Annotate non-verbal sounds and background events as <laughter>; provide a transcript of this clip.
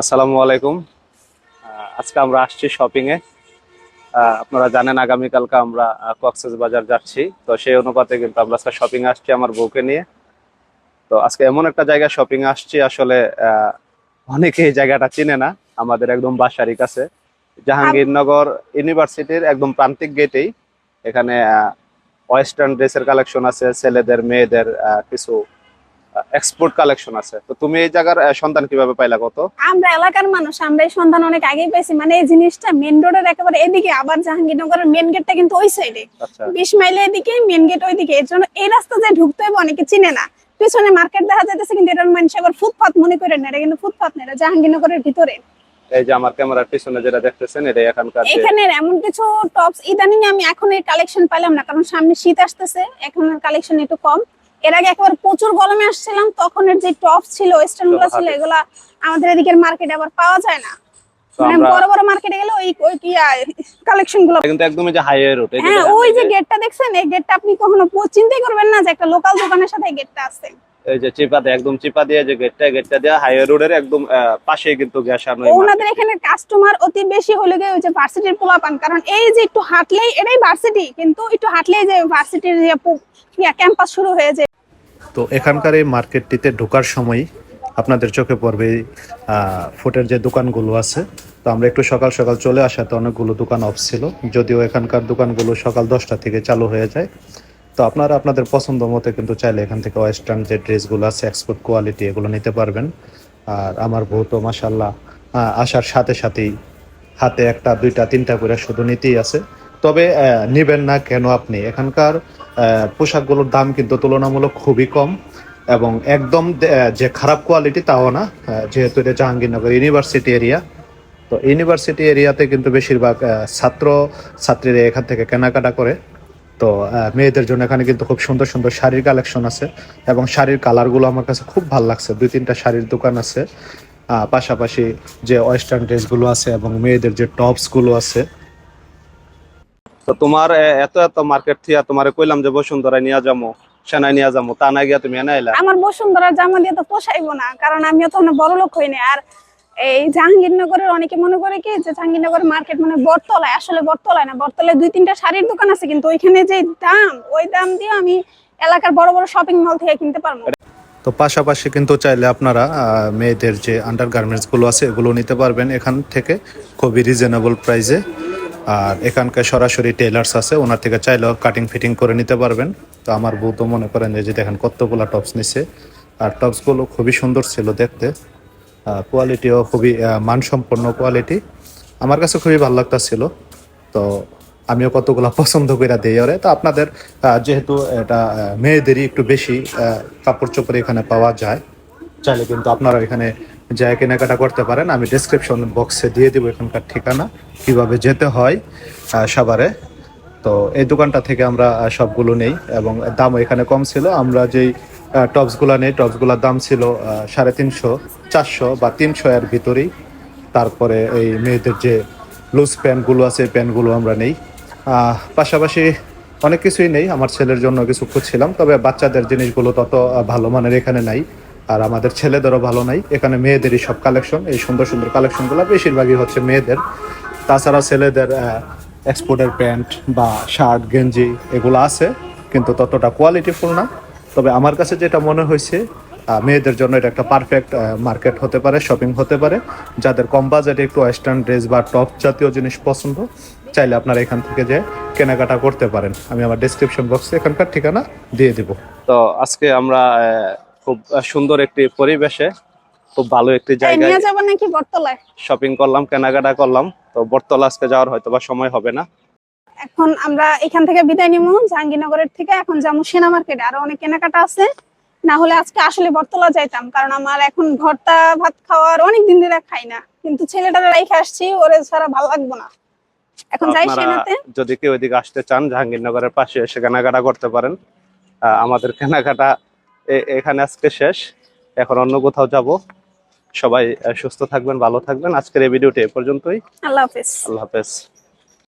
আসসালামু আলাইকুম। আজকে আমরা আসছি শপিং এ। আপনারা জানেন আগামীকালকে আমরা কক্সেস বাজার যাচ্ছি। তো সেই অনুপাতে কিন্তু আমরা আজকে শপিং আসছি আমার বউকে নিয়ে। তো আজকে এমন একটা জায়গায় শপিং আসছি, আসলে অনেকে এই জায়গাটা চিনে না। আমাদের একদম বাসারই কাছে জাহাঙ্গীরনগর ইউনিভার্সিটির একদম প্রান্তিক গেটেই। এখানে ওয়েস্টার্ন ড্রেসের কালেকশন আছে, ছেলেদের, মেয়েদের কিছু এক্সপোর্ট কালেকশন আছে। তো তুমি এই জায়গার সন্ধান কীভাবে পাইলা কত? আমরা এলাকার মানুষ আমরা এই সন্ধান অনেক আগেই পেয়েছি মানে এই জিনিসটা মেন রোডের একেবারে এদিকে আবার জাহাঙ্গীরনগরের মেন গেটটা কিন্তু ওই সাইডে আচ্ছা। বিশ মাইলের এদিকে মেন গেট ওইদিকে। এর জন্য এই রাস্তা যে ঢুকতে হবে অনেকে চিনে না। পিছনে মার্কেট দেখা যাইতেছে কিন্তু এটার মানুষ আবার ফুটপাত মনে করে না। এটা কিন্তু ফুটপাত না এটা জাহাঙ্গীরনগরের ভিতরে। এই যে আমার ক্যামেরার পিছনে যেটা দেখতেছেন এটা এখানকার এখানে এমন কিছু টপস ইদানিং আমি এখন এই কালেকশন পাইলাম না কারণ সামনে শীত আসতেছে এখন কালেকশন একটু কম। এর আগে একবার প্রচুর গরমে আসছিলাম তখন এর যে টপস ছিল ওয়েস্টার্নগুলো ছিল এগুলা আমাদের এদিকের মার্কেটে আবার পাওয়া যায় না। মানে বড় বড় মার্কেটে গেলে ওই ওই কি কালেকশনগুলো কিন্তু একদমই যে হাই রুট হ্যাঁ ওই যে গেটটা দেখছেন এই গেটটা আপনি কখনো চিন্তাই করবেন না যে একটা লোকাল দোকানের সাথে এই গেটটা আছে। এই যে চিপা দিয়ে একদম চিপা দিয়ে যে গেটটা গেটটা দিয়ে হাইওয়ে রোডের একদম আহ, পাশেই কিন্তু গ্যাসানো ওনাদের এখানে কাস্টমার অতি বেশি হলে গিয়ে ওই যে ভার্সিটির পোলা পান কারণ এই যে একটু হাঁটলেই এটাই ভার্সিটি কিন্তু একটু হাঁটলেই যে ভার্সিটির যে ক্যাম্পাস শুরু হয়ে যায়। তো এখানকার এই মার্কেটটিতে ঢোকার সময় আপনাদের চোখে পড়বে এই, আহ, ফুটের যে দোকানগুলো আছে। তো আমরা একটু সকাল সকাল চলে আসাতে অনেকগুলো দোকান অফ ছিল যদিও এখানকার দোকানগুলো সকাল দশটা থেকে চালু হয়ে যায়। তো আপনারা আপনাদের পছন্দ মতো কিন্তু চাইলে এখান থেকে ওয়েস্টার্ন যে ড্রেসগুলো আছে এক্সপোর্ট কোয়ালিটি এগুলো নিতে পারবেন। আর আমার বউ তো মাসাল্লাহ আসার সাথে সাথেই হাতে একটা, দুইটা, তিনটা করে শুধু নিতেই আছে। তবে নিবেন না কেন আপনি? এখানকার পোশাকগুলোর দাম কিন্তু তুলনামূলক খুবই কম এবং একদম যে খারাপ কোয়ালিটি তাও না যেহেতু এটা জাহাঙ্গীরনগর ইউনিভার্সিটি এরিয়া। তো ইউনিভার্সিটি এরিয়াতে কিন্তু বেশিরভাগ ছাত্র, ছাত্রীরা এখান থেকে কেনাকাটা করে। তো মেয়েদের জন্য এখানে কিন্তু খুব সুন্দর সুন্দর শাড়ির কালেকশন আছে এবং শাড়ির কালারগুলো আমার কাছে খুব ভালো লাগছে। দুই তিনটা শাড়ির দোকান আছে। পাশাপাশি যে ওয়েস্টার্ন ড্রেসগুলো আছে এবং মেয়েদের যে টপসগুলো আছে। তো তোমার এত এত মার্কেট থিয়া তোমারে কইলাম যে বসুন্ধরা নিয়ে যাব সেনাই নিয়ে যাব তা না গিয়া তুমি এনে আইলা? আমার বসুন্ধরা জামা দিয়ে তো পোষাইবো না কারণ আমি তো অনেক বড় লোক হইনি আর এই জাহাঙ্গীরনগরের অনেকে মনে করে কি যে জাহাঙ্গীরনগর মার্কেট মানে বটতলায়, আসলে বটতলায় না, বটতলায় দুই তিনটা শাড়ির দোকান আছে, কিন্তু ওইখানে যে দাম, ওই দাম দিয়ে আমি এলাকার বড় বড় শপিং মল থেকে কিনতে পারব। তো পাশাপাশি কিন্তু চাইলে আপনারা মেয়েদের যে আন্ডার গার্মেন্টসগুলো আছে, এগুলো নিতে পারবেন এখান থেকে, খুবই রিজনেবল প্রাইসে আর এখানকার সরাসরি টেলার্স আছে, ওনার থেকে চাইলেও কাটিং ফিটিং করে নিতে পারবেন। তো আমার বউ তো মনে করেন যে দেখেন কতগুলা টপস নিছে। আর টপসগুলো খুবই সুন্দর ছিল দেখতে। কোয়ালিটিও খুবই মানসম্পন্ন কোয়ালিটি আমার কাছে খুবই ভালো লাগতাছিল। তো আমিও কতগুলো <laughs> পছন্দ করে দিই ওরে। তো আপনাদের যেহেতু এটা মেয়েদেরই একটু বেশি কাপড় চোপড় এখানে পাওয়া যায়, চাইলে কিন্তু আপনারা এখানে যা কেনাকাটা করতে পারেন। আমি ডেসক্রিপশন বক্সে দিয়ে দিব এখানকার ঠিকানা, কীভাবে যেতে হয় সাভারে তো এই দোকানটা থেকে আমরা সবগুলো নেই এবং দামও এখানে কম ছিল। আমরা যেই টপসগুলো নেই, টপসগুলোর দাম ছিল সাড়ে তিনশো, চারশো বা তিনশো এর ভিতরেই। তারপরে এই মেয়েদের যে লুজ প্যান্টগুলো আছে প্যান্টগুলো আমরা নেই। পাশাপাশি অনেক কিছুই নেই, আমার ছেলের জন্য কিছু খুঁজছিলাম, তবে বাচ্চাদের জিনিসগুলো তত ভালো মানের এখানে নাই, আর আমাদের ছেলেদেরও ভালো নাই। এখানে মেয়েদেরই সব কালেকশন এই সুন্দর সুন্দর কালেকশনগুলো বেশিরভাগই হচ্ছে মেয়েদের। তাছাড়া ছেলেদের এক্সপোর্টের প্যান্ট বা শার্ট গেঞ্জি এগুলো আছে, কিন্তু ততটা কোয়ালিটিফুল না। তবে আমার কাছে যেটা মনে হয়েছে আহ, মেয়েদের জন্য এটা একটা পারফেক্ট মার্কেট হতে পারে শপিং হতে পারে। যাদের কম বাজেটে একটু ওয়েস্টার্ন ড্রেস বা টপ জাতীয় জিনিস পছন্দ চাইলে আপনারা এখান থেকে যে কেনাকাটা করতে পারেন। আমি আমার ডেসক্রিপশন বক্সে এখানকার ঠিকানা দিয়ে দিব। তো আজকে আমরা আহ, খুব সুন্দর একটি পরিবেশে খুব ভালো একটি জায়গায় নিয়ে যাব নাকি বটতলায়? শপিং করলাম কেনাকাটা করলাম। তো বটতলা আজকে যাওয়ার হয়তো বা সময় হবে না। এখন আমরা এখান থেকে বিদায় নিবো জাহাঙ্গীরনগরের থেকে। এখন যাব সেনা মার্কেটে আরও অনেক কেনাকাটা আছে। না হলে আজকে আসলে বটতলা যাইতাম কারণ আমার এখন ভর্তা ভাত খাওয়ার অনেক দিন ধরে খাই না। কিন্তু ছেলেটা রেখে আসছি ওরে ছাড়া ভালো লাগবো না। এখন যাই সেনাতে। যদি কেউ এদিকে আসতে চান জাহাঙ্গীরনগরের পাশে এসে কেনাকাটা করতে পারেন। আমাদের কেনাকাটা এখানে আজকে শেষ। এখন অন্য কোথাও যাব। সবাই সুস্থ থাকবেন ভালো থাকবেন। আজকের এই ভিডিওটি এ পর্যন্তই। আল্লাহ হাফিজ। আল্লাহ হাফেজ।